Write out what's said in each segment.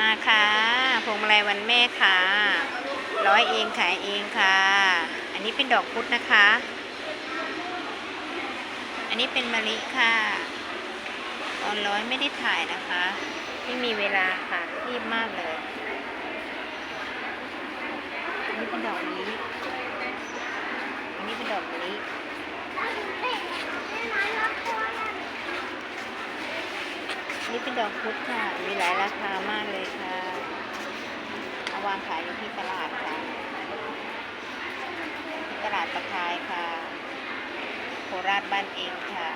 มาค่ะพวงมาลัยวันแม่ค่ะ ร้อยเองขายเองค่ะ อันนี้เป็นดอกพุธนะคะ อันนี้เป็นมะลิค่ะ ตอนร้อยไม่ได้ถ่ายนะคะ ไม่มีเวลาค่ะ รีบมากเลย อันนี้เป็นดอกนี้นี้เป็นดอกมะลิอั นนี้เป็นดอกพุธค่ะ มีหลายราคามากเลยค่ะเอาวางขายอยู่ที่ตลาดค่ะที่ตลาดตะไคร้ค่ะ โคราชบ้านเองค่ะ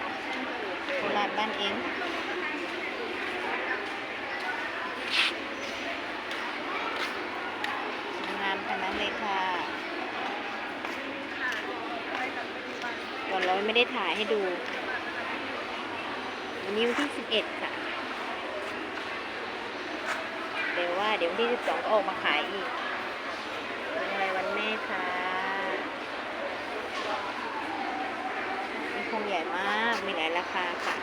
โคราชบ้านเองงามทั้งนั้นเลยค่ะก่อนร้อยไม่ได้ถ่ายให้ดูวันนี้วันที่สิบเอ็ดค่ะ เดี๋ยววันที่สิบสองก็ออกมาขายอีกเป็นอะไรวันแม่ค่ะมีคงใหญ่มาก มีหลายราคาค่ะ